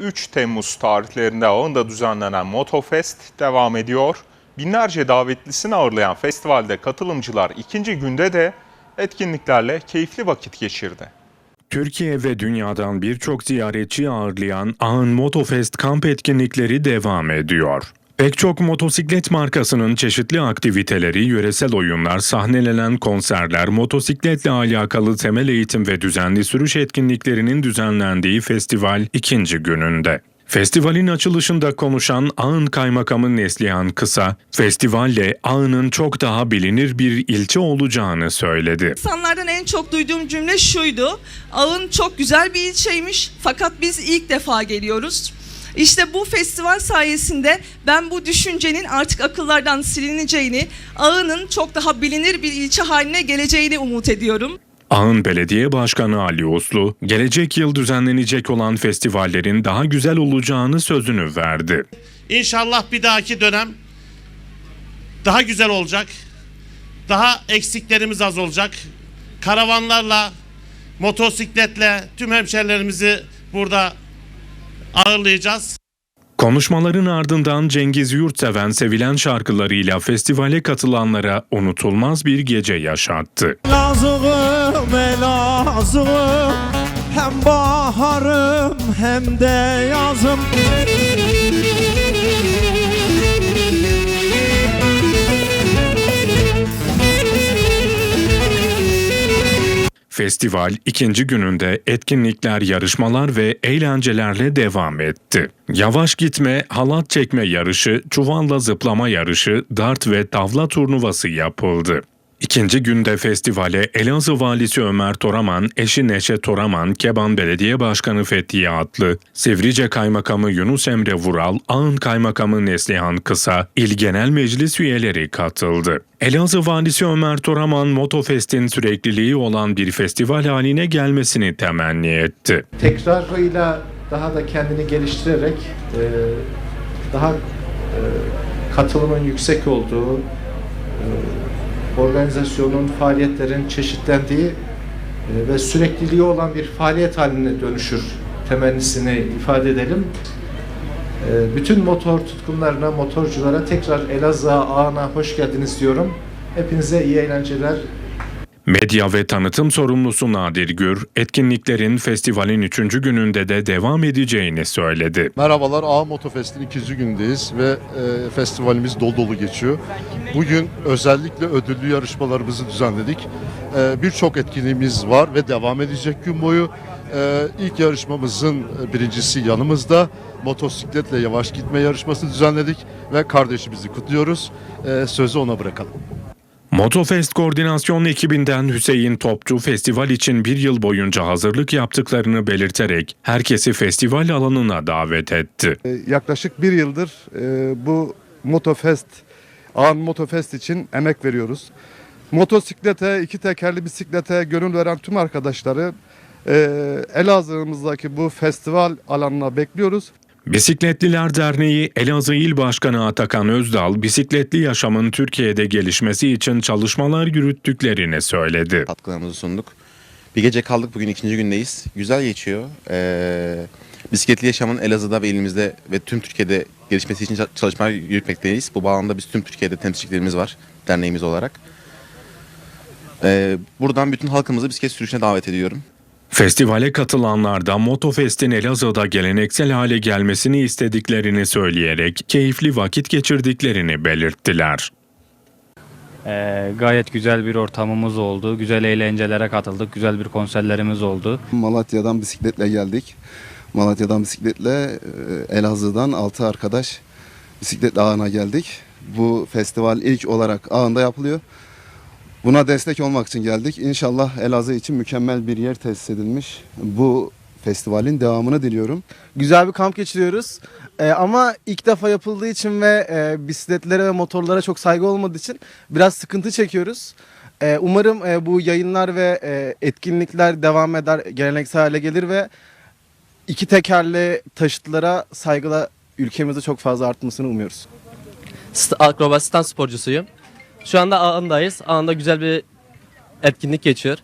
3 Temmuz tarihlerinde Ağın'da düzenlenen Motofest devam ediyor. Binlerce davetlisini ağırlayan festivalde katılımcılar ikinci günde de etkinliklerle keyifli vakit geçirdi. Türkiye ve dünyadan birçok ziyaretçi ağırlayan Ağın Motofest kamp etkinlikleri devam ediyor. Pek çok motosiklet markasının çeşitli aktiviteleri, yöresel oyunlar, sahnelenen konserler, motosikletle alakalı temel eğitim ve düzenli sürüş etkinliklerinin düzenlendiği festival ikinci gününde. Festivalin açılışında konuşan Ağın Kaymakamı Neslihan Kısa, festivalle Ağın'ın çok daha bilinir bir ilçe olacağını söyledi. İnsanlardan en çok duyduğum cümle şuydu. Ağın çok güzel bir ilçeymiş fakat biz ilk defa geliyoruz. İşte bu festival sayesinde ben bu düşüncenin artık akıllardan silineceğini, Ağın'ın çok daha bilinir bir ilçe haline geleceğini umut ediyorum. Ağın Belediye Başkanı Ali Uslu, gelecek yıl düzenlenecek olan festivallerin daha güzel olacağını sözünü verdi. İnşallah bir dahaki dönem daha güzel olacak. Daha eksiklerimiz az olacak. Karavanlarla, motosikletle tüm hemşerilerimizi burada ağırlayacağız. Konuşmaların ardından Cengiz Yurtseven sevilen şarkılarıyla festivale katılanlara unutulmaz bir gece yaşattı. Lazığım Elazığım Hem baharım hem de yazım Festival ikinci gününde etkinlikler, yarışmalar ve eğlencelerle devam etti. Yavaş gitme, halat çekme yarışı, çuvalla zıplama yarışı, dart ve tavla turnuvası yapıldı. İkinci günde festivale Elazığ Valisi Ömer Toraman, eşi Neşe Toraman, Keban Belediye Başkanı Fethiye Atlı, Sivrice Kaymakamı Yunus Emre Vural, Ağın Kaymakamı Neslihan Kısa, İl Genel Meclis üyeleri katıldı. Elazığ Valisi Ömer Toraman, Motofest'in sürekliliği olan bir festival haline gelmesini temenni etti. tekrarıyla daha da kendini geliştirerek e, daha e, katılımın yüksek olduğu e, organizasyonun, faaliyetlerin çeşitlendiği e, ve sürekliliği olan bir faaliyet haline dönüşür temennisini ifade edelim. E, bütün motor tutkunlarına, motorculara tekrar Elazığ'a, Ağan'a hoş geldiniz diyorum. Hepinize iyi eğlenceler, Medya ve tanıtım sorumlusu Nadir Gür, etkinliklerin festivalin üçüncü gününde de devam edeceğini söyledi. Merhabalar, A Motofest'in ikinci gündeyiz ve e, festivalimiz dolu dolu geçiyor. Bugün özellikle ödüllü yarışmalarımızı düzenledik. E, Birçok etkinliğimiz var ve devam edecek gün boyu. E, ilk yarışmamızın birincisi yanımızda. Motosikletle yavaş gitme yarışması düzenledik ve kardeşimizi kutluyoruz. E, sözü ona bırakalım. Motofest koordinasyon ekibinden Hüseyin Topçu festival için bir yıl boyunca hazırlık yaptıklarını belirterek herkesi festival alanına davet etti. E, yaklaşık bir yıldır e, bu Motofest, Ağın Motofest için emek veriyoruz. Motosiklete, iki tekerli bisiklete gönül veren tüm arkadaşları e, Elazığ'ımızdaki bu festival alanına bekliyoruz. Bisikletliler Derneği Elazığ İl Başkanı Atakan Özdal, bisikletli yaşamın Türkiye'de gelişmesi için çalışmalar yürüttüklerini söyledi. katkılarımızı sunduk. Bir gece kaldık bugün ikinci gündeyiz. Güzel geçiyor. Ee, bisikletli yaşamın Elazığ'da ve ilimizde ve tüm Türkiye'de gelişmesi için çalışmalar yürütmekteyiz. Bu bağlamda biz tüm Türkiye'de temsilcilerimiz var derneğimiz olarak. Ee, buradan bütün halkımızı bisiklet sürüşüne davet ediyorum. Festivale katılanlar da Motofest'in Elazığ'da geleneksel hale gelmesini istediklerini söyleyerek keyifli vakit geçirdiklerini belirttiler. Ee, gayet güzel bir ortamımız oldu. Güzel eğlencelere katıldık. Güzel bir konserlerimiz oldu. Malatya'dan bisikletle geldik. Malatya'dan bisikletle e, Elazığ'dan 6 arkadaş bisikletle Ağın'a geldik. Bu festival ilk olarak Ağın'da yapılıyor. Buna destek olmak için geldik. İnşallah Elazığ için mükemmel bir yer tesis edilmiş. Bu festivalin devamını diliyorum. güzel bir kamp geçiriyoruz. Ee, ama ilk defa yapıldığı için ve e, bisikletlere ve motorlara çok saygı olmadığı için biraz sıkıntı çekiyoruz. Ee, umarım e, bu yayınlar ve e, etkinlikler devam eder, geleneksel hale gelir ve iki tekerli taşıtlara saygıla ülkemizde çok fazla artmasını umuyoruz. akrobat stand sporcusuyum. Şu anda Ağın'dayız. Ağın'da güzel bir etkinlik geçiyor.